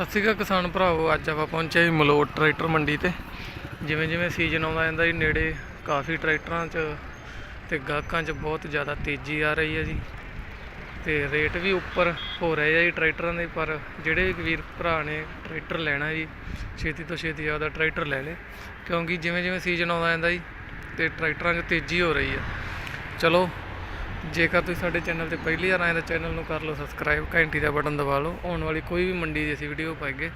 ਸਤਿ ਸ਼੍ਰੀ ਅਕਾਲ ਕਿਸਾਨ ਭਰਾਵੋ, ਅੱਜ ਆਪਾਂ ਪਹੁੰਚੇ ਜੀ ਮਲੋਟ ਟਰੈਕਟਰ ਮੰਡੀ ਤੇ। ਜਿਵੇਂ ਜਿਵੇਂ ਸੀਜ਼ਨ ਆਉਂਦਾ ਜਾਂਦਾ ਜੀ, ਨੇੜੇ ਕਾਫੀ ਟਰੈਕਟਰਾਂ 'ਚ ਤੇ ਗਾਹਕਾਂ 'ਚ ਬਹੁਤ ਜ਼ਿਆਦਾ ਤੇਜ਼ੀ ਆ ਰਹੀ ਹੈ ਜੀ। ਤੇ ਰੇਟ ਵੀ ਉੱਪਰ ਹੋ ਰਹੇ ਆ ਜੀ ਟਰੈਕਟਰਾਂ ਦੇ, ਪਰ ਜਿਹੜੇ ਵੀ ਵੀਰ ਭਰਾ ਨੇ ਟਰੈਕਟਰ ਲੈਣਾ ਜੀ, ਛੇਤੀ ਤੋਂ ਛੇਤੀ ਆਪਦਾ ਟਰੈਕਟਰ ਲੈ ਲੇ। ਕਿਉਂਕਿ ਜਿਵੇਂ ਜਿਵੇਂ ਸੀਜ਼ਨ ਆਉਂਦਾ ਜਾਂਦਾ ਜੀ, ਤੇ ਟਰੈਕਟਰਾਂ 'ਚ ਤੇਜ਼ੀ ਹੋ ਰਹੀ ਆ। ਚਲੋ ਜੇਕਰ ਤੁਸੀਂ ਸਾਡੇ ਚੈਨਲ ਤੇ ਪਹਿਲੀ ਵਾਰ ਆਏ ਤਾਂ ਚੈਨਲ ਨੂੰ ਕਰ ਲਓ ਸਬਸਕ੍ਰਾਈਬ, ਘੰਟੀ ਦਾ ਬਟਨ ਦਬਾ ਲਓ। ਆਉਣ ਵਾਲੀ ਕੋਈ ਵੀ ਮੰਡੀ ਦੀ ਅਸੀਂ ਵੀਡੀਓ ਪਾਈਏ,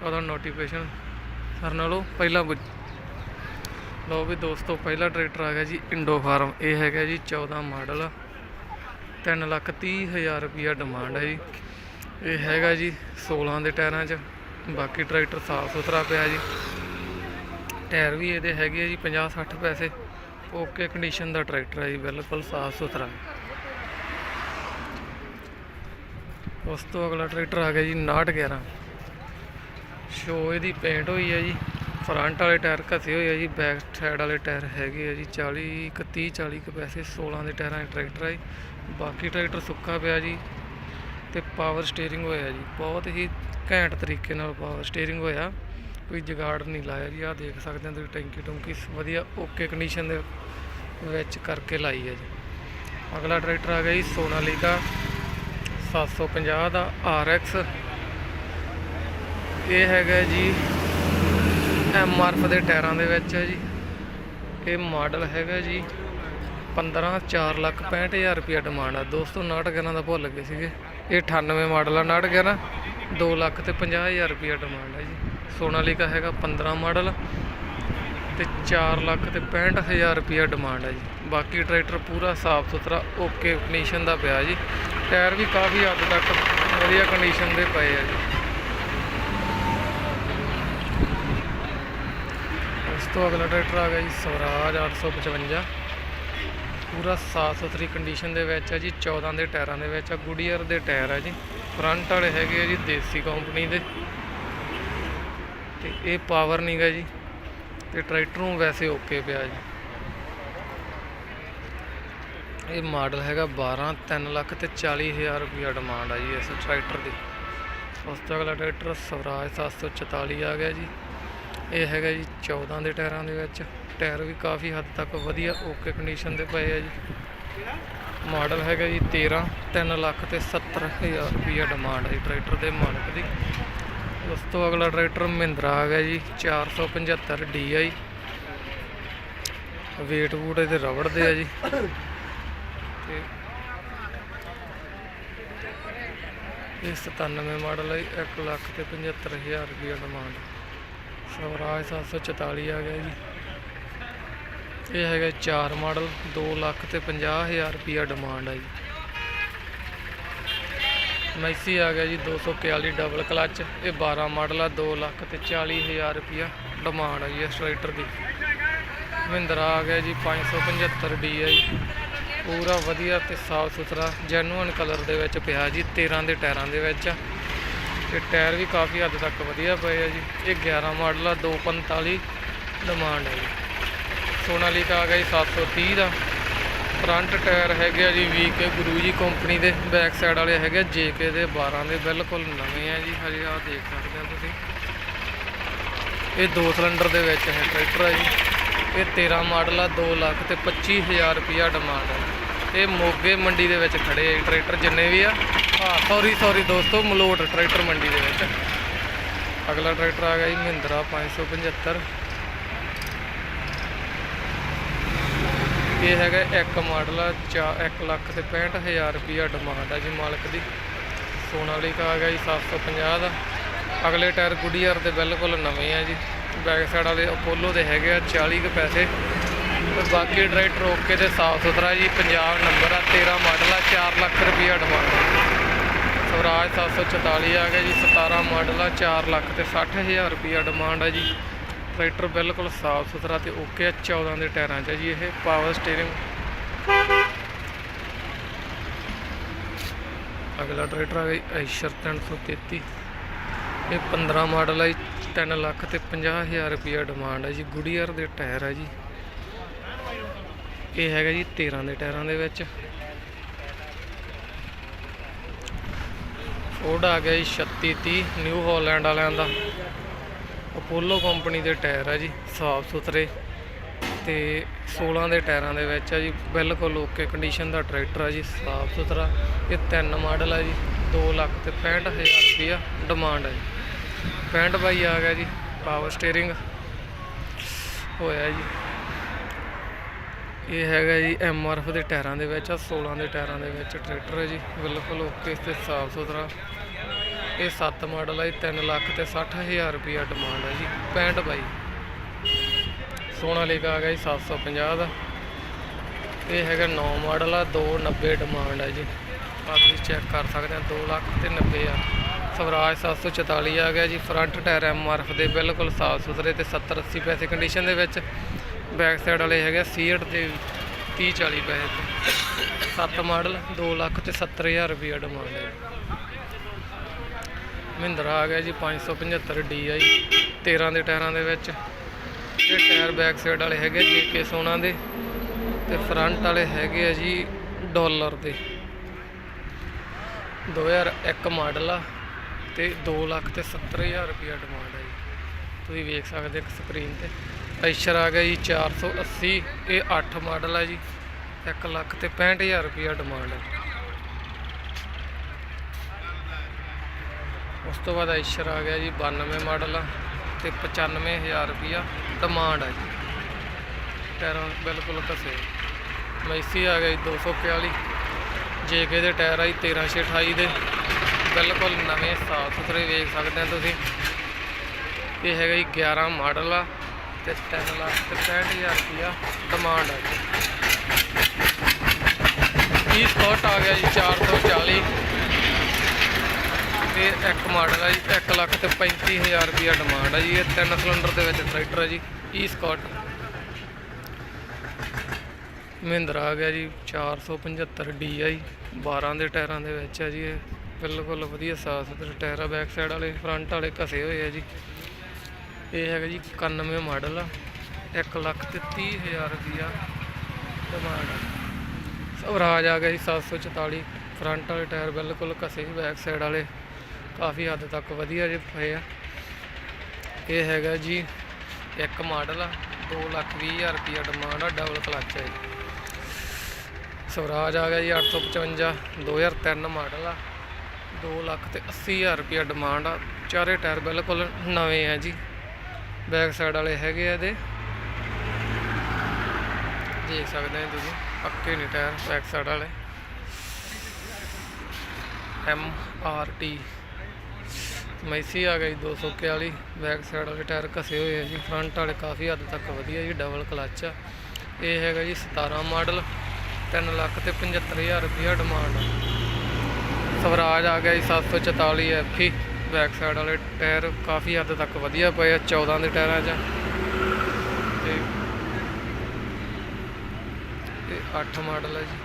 ਤਾਂ ਉਹਦਾ ਨੋਟੀਫਿਕੇਸ਼ਨ ਸਰ ਨਾਲੋਂ ਪਹਿਲਾਂ ਪੁੱਜ- ਲਓ ਵੀ ਦੋਸਤੋ, ਪਹਿਲਾ ਟਰੈਕਟਰ ਆ ਗਿਆ ਜੀ ਇੰਡੋ ਫਾਰਮ ਇਹ ਹੈਗਾ ਜੀ 14 ਮਾਡਲ 3 ਲੱਖ 30 ਹਜ਼ਾਰ ਰੁਪਿਆ ਡਿਮਾਂਡ ਹੈ ਜੀ। ਇਹ ਹੈਗਾ ਜੀ 16 ਦੇ ਟਾਇਰਾਂ 'ਚ, ਬਾਕੀ ਟਰੈਕਟਰ ਸਾਫ਼ ਸੁਥਰਾ ਪਿਆ ਜੀ। ਟਾਇਰ ਵੀ ਇਹਦੇ ਹੈਗੇ ਆ ਜੀ 50 60 ਪੈਸੇ। ਓਕੇ ਕੰਡੀਸ਼ਨ ਦਾ ਟਰੈਕਟਰ ਹੈ ਜੀ, ਬਿਲਕੁਲ ਸਾਫ਼ ਸੁਥਰਾ। ਉਸ ਤੋਂ ਅਗਲਾ ਟਰੈਕਟਰ ਆ ਗਿਆ ਜੀ 6911 ਸ਼ੋ ਇਹਦੀ ਪੇਂਟ ਹੋਈ ਹੈ ਜੀ ਫਰੰਟ ਵਾਲੇ ਟਾਇਰ ਘਸੇ ਹੋਏ ਆ ਜੀ ਬੈਕ ਸਾਈਡ ਵਾਲੇ ਟਾਇਰ ਹੈਗੇ ਆ ਜੀ 40 ਕੁ 30 40 ਕੁ ਪੈਸੇ 16 ਦੇ ਟਾਇਰਾਂ ਦਾ ਟਰੈਕਟਰ ਹੈ ਜੀ। ਬਾਕੀ ਟਰੈਕਟਰ ਸੁੱਕਾ ਪਿਆ ਜੀ ਤੇ ਪਾਵਰ ਸਟੀਅਰਿੰਗ ਹੋਇਆ ਜੀ, ਬਹੁਤ ਹੀ ਘੈਂਟ ਤਰੀਕੇ ਨਾਲ ਪਾਵਰ ਸਟੀਅਰਿੰਗ ਹੋਇਆ। ਕੋਈ ਜਗਾੜ ਨਹੀਂ ਲਾਇਆ ਜੀ, ਆਹ ਦੇਖ ਸਕਦੇ ਹੋ ਤੁਸੀਂ ਟੈਂਕੀ ਟੁੰਕੀ ਵਧੀਆ ਓਕੇ ਕੰਡੀਸ਼ਨ ਦੇ ਵਿੱਚ ਕਰਕੇ ਲਾਈ ਹੈ ਜੀ। ਅਗਲਾ ਟਰੈਕਟਰ ਆ ਗਿਆ ਜੀ ਸੋਨਾਲੀਕਾ 750 ਦਾ RX ਇਹ ਹੈਗਾ ਜੀ ਐਮਆਰਐਫ ਦੇ ਟਾਇਰਾਂ ਦੇ ਵਿੱਚ ਹੈ ਜੀ। ਇਹ ਮਾਡਲ ਹੈਗਾ ਜੀ 15 4 ਲੱਖ 65000 ਰੁਪਇਆ ਡਿਮਾਂਡ ਆ। ਦੋਸਤੋ 69 ਦਾ ਭੁੱਲ ਗਏ ਸੀਗੇ। ਇਹ 98 ਮਾਡਲ ਆ 69 2 ਲੱਖ ਤੇ 50000 ਰੁਪਇਆ ਡਿਮਾਂਡ ਹੈ ਜੀ। ਸੋਨਾਲੀਕਾ ਹੈਗਾ 15 ਮਾਡਲ ਤੇ 4 ਲੱਖ ਤੇ 65000 ਰੁਪਇਆ ਡਿਮਾਂਡ ਹੈ ਜੀ। ਬਾਕੀ ਟਰੈਕਟਰ ਪੂਰਾ ਸਾਫ਼ ਸੁਥਰਾ ਓਕੇ ਕੰਡੀਸ਼ਨ ਦਾ ਪਿਆ ਜੀ। ਟਾਇਰ ਵੀ ਕਾਫੀ ਹੱਦ ਤੱਕ ਵਧੀਆ ਕੰਡੀਸ਼ਨ ਦੇ ਪਏ ਆ ਜੀ। ਉਸ ਤੋਂ ਅਗਲਾ ਟਰੈਕਟਰ ਆ ਗਿਆ ਜੀ ਸਵਰਾਜ 855 ਪੂਰਾ ਸਾਫ਼ ਸੁਥਰੀ ਕੰਡੀਸ਼ਨ ਦੇ ਵਿੱਚ ਹੈ ਜੀ 14 ਦੇ ਟਾਇਰਾਂ ਦੇ ਵਿੱਚ ਆ ਗੁਡੀਅਰ ਦੇ ਟਾਇਰ ਹੈ ਜੀ। ਫਰੰਟ ਵਾਲੇ ਹੈਗੇ ਆ ਜੀ, ਦੇਸੀ ਕੰਪਨੀ ਦੇ। ਤੇ ਇਹ ਪਾਵਰ ਨਹੀਂਗਾ ਜੀ, ਤੇ ਟਰੈਕਟਰ ਨੂੰ ਵੈਸੇ ਓਕੇ ਪਿਆ ਜੀ। ਇਹ ਮਾਡਲ ਹੈਗਾ 12 3 ਲੱਖ ਤੇ 40 ਹਜ਼ਾਰ ਰੁਪਇਆ ਡਿਮਾਂਡ ਆ ਜੀ ਇਸ ਟਰੈਕਟਰ ਦੀ। ਉਸ ਤੋਂ ਅਗਲਾ ਟਰੈਕਟਰ ਸਵਰਾਜ 744 ਆ ਗਿਆ ਜੀ। ਇਹ ਹੈਗਾ ਜੀ 14 ਦੇ ਟਾਇਰਾਂ ਦੇ ਵਿੱਚ। ਟਾਇਰ ਵੀ ਕਾਫੀ ਹੱਦ ਤੱਕ ਵਧੀਆ ਓਕੇ ਕੰਡੀਸ਼ਨ ਦੇ ਪਏ ਆ ਜੀ। ਮਾਡਲ ਹੈਗਾ ਜੀ 13 3 ਲੱਖ ਤੇ 70 ਹਜ਼ਾਰ ਰੁਪਇਆ ਡਿਮਾਂਡ ਹੈ ਜੀ ਟਰੈਕਟਰ ਦੇ ਮਾਲਕ ਦੀ। ਉਸ ਤੋਂ ਅਗਲਾ ਟਰੈਕਟਰ ਮਹਿੰਦਰਾ ਆ ਗਿਆ ਜੀ 475 DI ਵੇਟ ਵੂਟ ਇਹਦੇ ਰਬੜ ਦੇ ਆ ਜੀ। ਤੇ ਇਹ 97 ਮਾਡਲ ਹੈ 1 ਲੱਖ ਤੇ 75000 ਰੁਪਇਆ ਡਿਮਾਂਡ ਸਵਰਾਜ 744 ਆ ਗਿਆ ਜੀ। ਇਹ ਹੈਗਾ 4 ਮਾਡਲ 2 ਲੱਖ ਤੇ 50000 ਰੁਪਇਆ ਡਿਮਾਂਡ ਹੈ ਜੀ। ਮੈਸੀ ਆ ਗਿਆ ਜੀ 241 ਡਬਲ ਕਲਚ ਇਹ 12 ਮਾਡਲ ਆ 2 ਲੱਖ ਤੇ 40000 ਰੁਪਇਆ ਡਿਮਾਂਡ ਹੈ ਜੀ ਇਸ ਟਰੈਕਟਰ ਦੀ। ਮਹਿੰਦਰਾ ਆ ਗਿਆ ਜੀ 575 DI ਪੂਰਾ ਵਧੀਆ ਤੇ ਸਾਫ਼ ਸੁਥਰਾ ਜੈਨੂਅਨ ਕਲਰ ਦੇ ਵਿੱਚ ਪਿਆ ਜੀ 13 ਦੇ ਟਾਇਰਾਂ ਦੇ ਵਿੱਚ ਆ। ਤੇ ਟਾਇਰ ਵੀ ਕਾਫੀ ਹੱਦ ਤੱਕ ਵਧੀਆ ਪਏ ਆ ਜੀ। ਇਹ 11 ਮਾਡਲ ਆ 245 ਡਿਮਾਂਡ ਹੈ ਜੀ। ਸੋਨਾਲੀਕਾ ਆ ਗਿਆ ਜੀ 730 ਦਾ। ਫਰੰਟ ਟਾਇਰ ਹੈਗੇ ਆ ਜੀ ਵੀਕੇ ਗੁਰੂ ਜੀ ਕੰਪਨੀ ਦੇ ਬੈਕ ਸਾਈਡ ਵਾਲੇ ਹੈਗੇ ਜੇਕੇ ਦੇ 12 ਦੇ ਬਿਲਕੁਲ ਨਵੇਂ ਆ ਜੀ, ਹਜੇ ਆ ਦੇਖ ਸਕਦੇ ਹੋ ਤੁਸੀਂ। ਇਹ ਦੋ ਸਿਲੰਡਰ ਦੇ ਵਿੱਚ ਹੈ ਟਰੈਕਟਰ ਆ ਜੀ। ਇਹ 13 ਮਾਡਲ ਆ 2 ਲੱਖ ਤੇ 25000 ਰੁਪਿਆ ਡਿਮਾਂਡ ਹੈ ਇਹ ਮੋਗੇ ਮੰਡੀ ਦੇ ਵਿੱਚ ਖੜੇ ਆ ਜੀ ਟਰੈਕਟਰ ਜਿੰਨੇ ਵੀ ਆ। ਹਾਂ ਸੌਰੀ ਸੌਰੀ ਦੋਸਤੋ, ਮਲੋਟ ਟਰੈਕਟਰ ਮੰਡੀ ਦੇ ਵਿੱਚ। ਅਗਲਾ ਟਰੈਕਟਰ ਆ ਗਿਆ ਜੀ, ਮਹਿੰਦਰਾ 575 ਇਹ ਹੈਗਾ ਇੱਕ ਮਾਡਲ ਆ 1 ਲੱਖ ਤੇ 65000 ਰੁਪਿਆ ਡਿਮਾਂਡ ਆ ਜੀ ਮਾਲਕ ਦੀ। ਸੋਨਾਲੀਕਾ ਆ ਗਿਆ ਜੀ 750 ਦਾ। ਅਗਲੇ ਟਾਇਰ ਗੁੱਡੀਅਰ ਦੇ ਬਿਲਕੁਲ ਨਵੇਂ ਆ ਜੀ। ਬੈਕ ਸਾਈਡ ਵਾਲੇ ਅਪੋਲੋ ਦੇ ਹੈਗੇ ਆ 40 ਕੁ ਪੈਸੇ। ਤੇ ਬਾਕੀ ਟਰੈਕਟਰ ਓਕੇ ਤੇ ਸਾਫ਼ ਸੁਥਰਾ ਜੀ ਪੰਜਾਬ ਨੰਬਰ ਆ 13 ਮਾਡਲ ਆ 4 ਲੱਖ ਰੁਪਿਆ ਡਿਮਾਂਡ ਸਵਰਾਜ 744 ਆ ਗਿਆ ਜੀ 17 ਮਾਡਲ ਆ 4 ਲੱਖ ਤੇ 60000 ਰੁਪਿਆ ਡਿਮਾਂਡ ਆ ਜੀ। ਟਰੈਕਟਰ ਬਿਲਕੁਲ ਸਾਫ਼ ਸੁਥਰਾ ਤੇ ਓਕੇ ਆ 14 ਦੇ ਟਾਇਰਾਂ 'ਚ ਆ ਜੀ ਇਹ ਪਾਵਰ ਸਟੀਅਰਿੰਗ ਅਗਲਾ ਟਰੈਕਟਰ ਆ ਗਿਆ ਐਸ਼ਰ 333 ਇਹ 15 ਮਾਡਲ ਹੈ 3 ਲੱਖ ਤੇ 50000 ਰੁਪਇਆ ਡਿਮਾਂਡ ਹੈ ਜੀ ਗੁਡੀਅਰ ਦੇ ਟਾਇਰ ਹੈ ਜੀ। ਇਹ ਹੈਗਾ ਜੀ 13 ਦੇ ਟਾਇਰਾਂ ਦੇ ਵਿੱਚ। ਫੋਰਡ ਆ ਗਿਆ ਜੀ 3630 ਨਿਊ ਹਾਲੈਂਡ ਵਾਲਿਆਂ ਦਾ। ਅਪੋਲੋ ਕੰਪਨੀ ਦੇ ਟਾਇਰ ਆ ਜੀ, ਸਾਫ਼ ਸੁਥਰੇ ਤੇ 16 ਦੇ ਟਾਇਰਾਂ ਦੇ ਵਿੱਚ ਆ ਜੀ, ਬਿਲਕੁਲ ਓਕੇ ਕੰਡੀਸ਼ਨ ਦਾ ਟਰੈਕਟਰ ਆ ਜੀ, ਸਾਫ਼ ਸੁਥਰਾ। ਇਹ ਤਿੰਨ ਮਾਡਲ ਆ ਜੀ 2 ਲੱਖ ਤੇ 65000 ਰੁਪਇਆ ਡਿਮਾਂਡ ਆ ਜੀ। 65 ਬਾਈ ਆ ਗਿਆ ਜੀ ਪਾਵਰ ਸਟੀਅਰਿੰਗ ਹੋਇਆ ਜੀ। ਇਹ ਹੈਗਾ ਜੀ ਐਮਆਰਐਫ ਦੇ ਟਾਇਰਾਂ ਦੇ ਵਿੱਚ ਆ 16 ਦੇ ਟਾਇਰਾਂ ਦੇ ਵਿੱਚ ਟਰੈਕਟਰ ਹੈ ਜੀ, ਬਿਲਕੁਲ ਓਕੇ ਤੇ ਸਾਫ਼ ਸੁਥਰਾ। ਇਹ 7 ਮਾਡਲ ਹੈ 3 ਲੱਖ ਤੇ 60000 ਰੁਪਇਆ ਡਿਮਾਂਡ ਹੈ ਜੀ 65 ਬਾਈ। ਸੋਨਾ ਲਿਖਾ ਆ ਗਿਆ ਜੀ 750 ਦਾ। ਇਹ ਹੈਗਾ 9 ਮਾਡਲ ਆ 290 ਡਿਮਾਂਡ ਹੈ ਜੀ। ਆਹ ਤੁਸੀਂ ਚੈੱਕ ਕਰ ਸਕਦੇ ਆ 2 ਲੱਖ ਤੇ 90 ਆ ਸਵਰਾਜ 744 ਆ ਗਿਆ ਜੀ ਫਰੰਟ ਟਾਇਰ ਐਮਆਰਐਫ ਦੇ ਬਿਲਕੁਲ ਸਾਫ਼ ਸੁਥਰੇ ਤੇ 70 80 ਪੈਸੇ ਕੰਡੀਸ਼ਨ ਦੇ ਵਿੱਚ। ਬੈਕ ਸਾਈਡ ਵਾਲੇ ਹੈਗੇ ਸੀਟ ਦੇ 30 40 ਪੈਸੇ ਤੇ। 7 ਮਾਡਲ 2 ਲੱਖ ਤੇ 70000 ਰੁਪਏ ਡਿਮਾਂਡ ਹੈ ਮਹਿੰਦਰਾ ਆ ਗਿਆ ਜੀ 575 DI 13 ਦੇ ਟਾਇਰਾਂ ਦੇ ਵਿੱਚ। ਇਹ ਟਾਇਰ ਬੈਕ ਸਾਈਡ ਵਾਲੇ ਹੈਗੇ ਜੇਕੇ ਸੋਨਾ ਦੇ। ਤੇ ਫਰੰਟ ਵਾਲੇ ਹੈਗੇ ਆ ਜੀ, ਡਾਲਰ ਦੇ। 2001 ਮਾਡਲ ਆ ਤੇ 2 ਲੱਖ ਤੇ 70000 ਰੁਪਏ ਡਿਮਾਂਡ ਹੈ ਜੀ। ਤੁਸੀਂ ਵੇਖ ਸਕਦੇ ਇੱਕ ਸਕਰੀਨ ਤੇ। ਐਸ਼ਰ ਆ ਗਿਆ ਜੀ 480 ਇਹ 8 ਮਾਡਲ ਆ ਜੀ 1 ਲੱਖ ਤੇ 65000 ਰੁਪਏ ਡਿਮਾਂਡ ਹੈ ਉਸ ਤੋਂ ਬਾਅਦ ਐਸ਼ਰ ਆ ਗਿਆ ਜੀ 92 ਮਾਡਲ ਆ ਤੇ 95000 ਰੁਪਿਆ ਡਿਮਾਂਡ ਹੈ ਜੀ। ਟਾਇਰਾਂ ਬਿਲਕੁਲ ਘਸੇ ਮੈਸੀ ਆ ਗਿਆ ਜੀ 241 ਜੇਕੇ ਦੇ ਟਾਇਰ ਆ ਜੀ 1328 ਦੇ। ਬਿਲਕੁਲ ਨਵੇਂ ਸਾਫ਼ ਸੁਥਰੇ ਵੇਖ ਸਕਦੇ ਆ ਤੁਸੀਂ। ਇਹ ਹੈਗਾ ਜੀ 11 ਮਾਡਲ ਆ ਤੇ 3 ਲੱਖ ਤੇ 65000 ਰੁਪਿਆ ਡਿਮਾਂਡ ਆ ਜੀ। ਇਹ ਸਪੋਰਟ ਆ ਗਿਆ ਜੀ 440 ਇਹ ਇੱਕ ਮਾਡਲ ਹੈ ਜੀ 1 ਲੱਖ ਤੇ 35000 ਰੁਪਿਆ ਡਿਮਾਂਡ ਹੈ ਜੀ, ਇਹ ਤਿੰਨ ਸਿਲੰਡਰ ਦੇ ਵਿੱਚ ਟਰੈਕਟਰ ਹੈ ਜੀ ਈ ਸਕਾਟ ਮਹਿੰਦਰਾ ਆ ਗਿਆ ਜੀ 475 DI 12 ਦੇ ਟਾਇਰਾਂ ਦੇ ਵਿੱਚ ਹੈ ਜੀ ਇਹ, ਬਿਲਕੁਲ ਵਧੀਆ ਸਾਫ਼ ਸੁਥਰੇ ਟਾਇਰ ਆ ਬੈਕ ਸਾਈਡ ਵਾਲੇ ਫਰੰਟ ਵਾਲੇ ਘਸੇ ਹੋਏ ਆ ਜੀ। ਇਹ ਹੈਗਾ ਜੀ 91 ਮਾਡਲ ਆ 1 ਲੱਖ ਤੇ 30000 ਰੁਪਿਆ ਡਿਮਾਂਡ ਹੈ ਸਵਰਾਜ ਆ ਗਿਆ ਜੀ 744 ਫਰੰਟ ਵਾਲੇ ਟਾਇਰ ਬਿਲਕੁਲ ਘਸੇ ਬੈਕ ਸਾਈਡ ਵਾਲੇ। ਕਾਫੀ ਹੱਦ ਤੱਕ ਵਧੀਆ ਜੇ ਪਏ ਆ। ਇਹ ਹੈਗਾ ਜੀ ਇੱਕ ਮਾਡਲ ਆ 2 ਲੱਖ 20 ਹਜ਼ਾਰ ਰੁਪਿਆ ਡਿਮਾਂਡ ਆ ਡਬਲ ਕਲਚ ਹੈ ਜੀ। ਸਵਰਾਜ ਆ ਗਿਆ ਜੀ 855 2003 ਮਾਡਲ ਆ। 2 ਲੱਖ ਤੇ 80 ਹਜ਼ਾਰ ਰੁਪਿਆ ਡਿਮਾਂਡ ਆ। ਚਾਰੇ ਟਾਇਰ ਬਿਲਕੁਲ ਨਵੇਂ ਆ ਜੀ। ਬੈਕ ਸਾਈਡ ਵਾਲੇ ਹੈਗੇ ਆ ਇਹਦੇ। ਦੇਖ ਸਕਦੇ ਹੋ ਤੁਸੀਂ, ਪੱਕੇ ਨੇ ਟਾਇਰ ਬੈਕ ਸਾਈਡ ਵਾਲੇ। ਐਮ ਆਰ ਟੀ ਮੈਸੀ ਆ ਗਈ 241 ਬੈਕ ਸਾਈਡ ਵਾਲੇ ਟਾਇਰ ਘਸੇ ਹੋਏ ਆ ਜੀ ਫਰੰਟ ਵਾਲੇ ਕਾਫੀ ਹੱਦ ਤੱਕ ਵਧੀਆ ਜੀ ਡਬਲ ਕਲੱਚ ਆ। ਇਹ ਹੈਗਾ ਜੀ 17 ਮਾਡਲ 3 ਲੱਖ ਤੇ 75000 ਰੁਪਇਆ ਡਿਮਾਂਡ ਸਵਰਾਜ ਆ ਗਿਆ ਜੀ 744 ਐਫੀ ਬੈਕ ਸਾਈਡ ਵਾਲੇ ਟਾਇਰ ਕਾਫੀ ਹੱਦ ਤੱਕ ਵਧੀਆ ਪਏ ਆ 14 ਦੇ ਟਾਇਰਾਂ 'ਚ। ਤੇ ਇਹ 8 ਮਾਡਲ ਹੈ ਜੀ,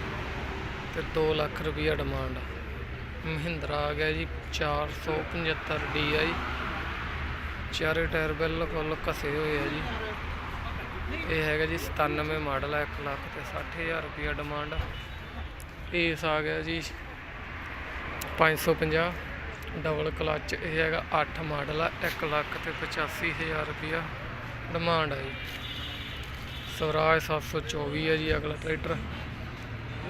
ਤੇ 2 ਲੱਖ ਰੁਪਇਆ ਡਿਮਾਂਡ ਆ। ਮਹਿੰਦਰਾ ਆ ਗਿਆ ਜੀ 475 DI ਚਾਰੇ ਟਾਇਰ ਬਿਲਕੁਲ ਘਸੇ ਹੋਏ ਆ ਜੀ। ਇਹ ਹੈਗਾ ਜੀ 97 ਮਾਡਲ ਹੈ 1 ਲੱਖ ਤੇ 60000 ਰੁਪਇਆ ਡਿਮਾਂਡ ਇਸ ਆ ਗਿਆ ਜੀ 550 ਡਬਲ ਕਲਚ ਇਹ ਹੈਗਾ 8 ਮਾਡਲ ਆ 1 ਲੱਖ ਤੇ 85000 ਰੁਪਇਆ ਡਿਮਾਂਡ ਹੈ ਜੀ। ਸਵਰਾਜ 724 ਹੈ ਜੀ, ਅਗਲਾ ਟਰੈਕਟਰ।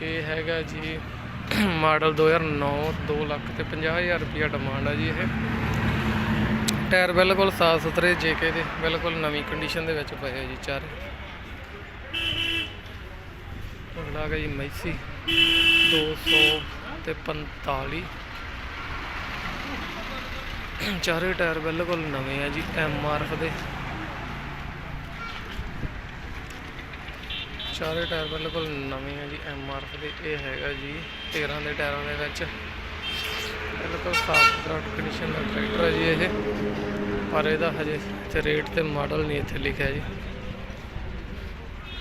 ਇਹ ਹੈਗਾ ਜੀ ਮਾਡਲ 2009 2 ਲੱਖ ਤੇ 50000 ਰੁਪਇਆ ਡਿਮਾਂਡ ਆ ਜੀ ਇਹ। ਟਾਇਰ ਬਿਲਕੁਲ ਸਾਫ਼ ਸੁਥਰੇ ਜੇਕੇ ਦੇ, ਬਿਲਕੁਲ ਨਵੀਂ ਕੰਡੀਸ਼ਨ ਦੇ ਵਿੱਚ ਪਏ ਆ ਜੀ ਚਾਰੇ। ਅਗਲਾ ਹੈਗਾ ਜੀ ਮੈਸੀ 200 ਤੇ 45 ਚਾਰੇ ਟਾਇਰ ਬਿਲਕੁਲ ਨਵੇਂ ਆ ਜੀ ਐਮ ਆਰ ਐਫ ਦੇ। ਚਾਰੇ ਟਾਇਰ ਬਿਲਕੁਲ ਨਵੇਂ ਆ ਜੀ ਐਮ ਆਰ ਐਫ ਦੇ, ਇਹ ਹੈਗਾ ਜੀ 13 ਦੇ ਟਾਇਰਾਂ ਦੇ ਵਿੱਚ। ਬਿਲਕੁਲ ਸਾਫ਼ ਸੁਥਰਾ ਕੰਡੀਸ਼ਨ ਦਾ ਟਰੈਕਟਰ ਹੈ ਜੀ ਇਹ। ਪਰ ਇਹਦਾ ਹਜੇ ਤੇ ਰੇਟ ਤੇ ਮਾਡਲ ਨਹੀਂ ਇੱਥੇ ਲਿਖਿਆ ਜੀ।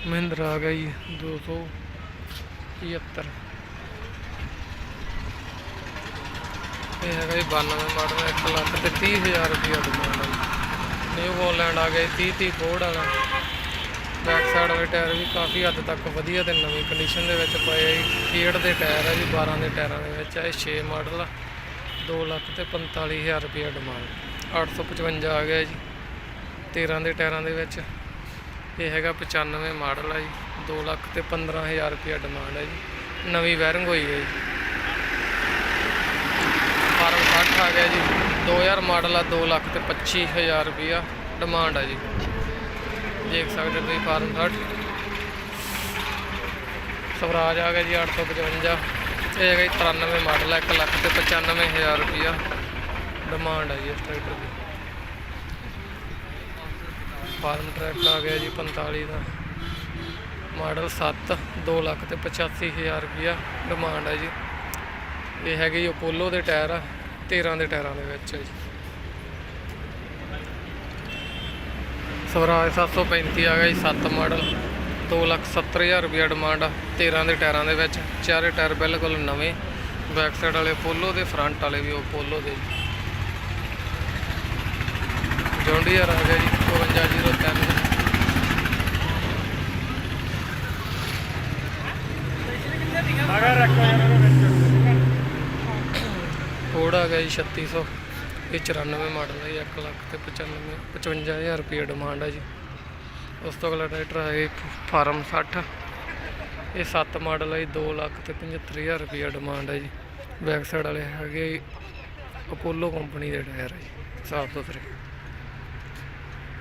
ਮਹਿੰਦਰਾ ਆ ਗਿਆ ਜੀ 275 ਇਹ ਹੈਗਾ ਜੀ 92 ਮਾਡਲ 1 ਲੱਖ ਤੇ 30000 ਰੁਪਇਆ ਦਾ ਮਾਡਲ ਨਿਊ ਹਾਲੈਂਡ ਆ ਗਿਆ 30 30 ਫੋਰਡ ਵਾਲਾ। ਬੈਕ ਸਾਈਡ ਵਾਲੇ ਟਾਇਰ ਵੀ ਕਾਫੀ ਹੱਦ ਤੱਕ ਵਧੀਆ ਤੇ ਨਵੀਂ ਕੰਡੀਸ਼ਨ ਦੇ ਵਿੱਚ ਪਏ ਆ ਜੀ। ਫੀਟ ਦੇ ਟਾਇਰ ਆ ਜੀ 12 ਦੇ ਟਾਇਰਾਂ ਦੇ ਵਿੱਚ ਆ ਇਹ 6 ਮਾਡਲ ਆ। 2 ਲੱਖ ਤੇ 45000 ਰੁਪਏ ਡਿਮਾਂਡ 855 ਆ ਗਿਆ ਜੀ। 13 ਦੇ ਟਾਇਰਾਂ ਦੇ ਵਿੱਚ ਇਹ ਹੈਗਾ 95 ਮਾਡਲ ਆ ਜੀ। 2 ਲੱਖ ਤੇ 15000 ਰੁਪਏ ਡਿਮਾਂਡ ਹੈ ਜੀ। ਨਵੀਂ ਵਾਇਰਿੰਗ ਹੋਈ ਹੈ ਜੀ। ਫਾਰਮ 60 ਆ ਗਿਆ ਜੀ। 2000 ਮਾਡਲ ਆ 2 ਲੱਖ ਤੇ 25000 ਰੁਪਿਆ ਡਿਮਾਂਡ ਆ ਜੀ। ਦੇਖ ਸਕਦੇ ਤੁਸੀਂ ਫਾਰਮ 60 ਸਵਰਾਜ ਆ ਗਿਆ ਜੀ 855 ਇਹ ਹੈਗਾ ਜੀ 93 ਮਾਡਲ ਆ 1 ਲੱਖ ਤੇ 95000 ਰੁਪਿਆ ਡਿਮਾਂਡ ਹੈ ਜੀ ਇਸ ਟਰੈਕਟਰ ਦੀ। ਫਾਰਮ ਟਰੈਕ ਆ ਗਿਆ ਜੀ 45 ਦਾ। ਮਾਡਲ 7 2 ਲੱਖ ਤੇ 85000 ਰੁਪਿਆ ਡਿਮਾਂਡ ਹੈ ਜੀ। ਇਹ ਹੈਗੇ ਜੀ ਅਪੋਲੋ ਦੇ ਟਾਇਰ ਆ 13 ਦੇ ਟਾਇਰਾਂ ਦੇ ਵਿੱਚ ਹੈ ਜੀ। ਸਵਰਾਜ 735 ਆ ਗਿਆ ਜੀ 7 ਮਾਡਲ 270000 ਰੁਪਿਆ ਡਿਮਾਂਡ ਆ 13 ਦੇ ਟਾਇਰਾਂ ਦੇ ਵਿੱਚ ਚਾਰੇ ਟਾਇਰ ਬਿਲਕੁਲ ਨਵੇਂ ਬੈਕ ਸਾਈਡ ਵਾਲੇ ਅਪੋਲੋ ਦੇ ਫਰੰਟ ਵਾਲੇ ਵੀ ਅਪੋਲੋ ਦੇ ਜੀ। ਜੌਂਡੀਅਰ ਆ ਗਿਆ ਜੀ 5203 ਅਗਰ ਰੱਖੋ ਯਾਰ ਉਹਦੇ ਵਿੱਚ। ਫੋਰਡ ਆ ਗਿਆ ਜੀ 3600 ਇਹ 94 ਮਾਡਲ ਹੈ ਜੀ 1 ਲੱਖ ਤੇ 95 55000 ਰੁਪਏ ਡਿਮਾਂਡ ਹੈ ਜੀ। ਉਸ ਤੋਂ ਅਗਲਾ ਟਰੈਕਟਰ ਹੈ ਜੀ ਫਾਰਮ 60 ਇਹ 7 ਮਾਡਲ ਹੈ ਜੀ 2 ਲੱਖ ਤੇ 75000 ਰੁਪਏ ਡਿਮਾਂਡ ਹੈ ਜੀ। ਬੈਕ ਸਾਈਡ ਵਾਲੇ ਹੈਗੇ ਜੀ, ਅਪੋਲੋ ਕੰਪਨੀ ਦੇ ਟਾਇਰ ਹੈ ਜੀ, ਸਾਫ਼ ਸੁਥਰੇ।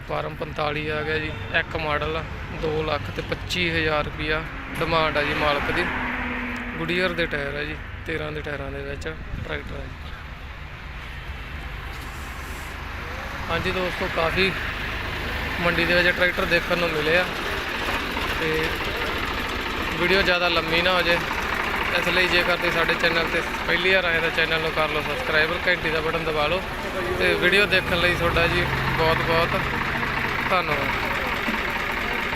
ਫਾਰਮ 45 ਆ ਗਿਆ ਜੀ, ਇੱਕ ਮਾਡਲ ਆ 2 ਲੱਖ ਤੇ 25000 ਰੁਪਿਆ ਡਿਮਾਂਡ ਹੈ ਜੀ ਮਾਲਕ ਦੀ। ਗੁਡੀਅਰ ਦੇ ਟਾਇਰ ਹੈ ਜੀ 13 ਦੇ ਟਾਇਰਾਂ ਦੇ ਵਿੱਚ ਟਰੈਕਟਰ ਹੈ ਜੀ ਹਾਂਜੀ ਦੋਸਤੋ, ਕਾਫੀ ਮੰਡੀ ਦੇ ਵਿੱਚ ਟਰੈਕਟਰ ਦੇਖਣ ਨੂੰ ਮਿਲੇ ਆ ਤੇ ਵੀਡੀਓ ਜ਼ਿਆਦਾ ਲੰਮੀ ਨਾ ਹੋ ਜੇ। ਇਸ ਲਈ ਜੇਕਰ ਤੁਸੀਂ ਸਾਡੇ ਚੈਨਲ ਤੇ ਪਹਿਲੀ ਵਾਰ ਆਏ ਤਾਂ ਚੈਨਲ ਨੂੰ ਕਰ ਲਓ ਸਬਸਕ੍ਰਾਈਬਰ ਘੰਟੀ ਦਾ ਬਟਨ ਦਬਾ ਲਓ ਤੇ ਵੀਡੀਓ ਦੇਖਣ ਲਈ ਤੁਹਾਡਾ ਜੀ ਬਹੁਤ ਬਹੁਤ ਧੰਨਵਾਦ।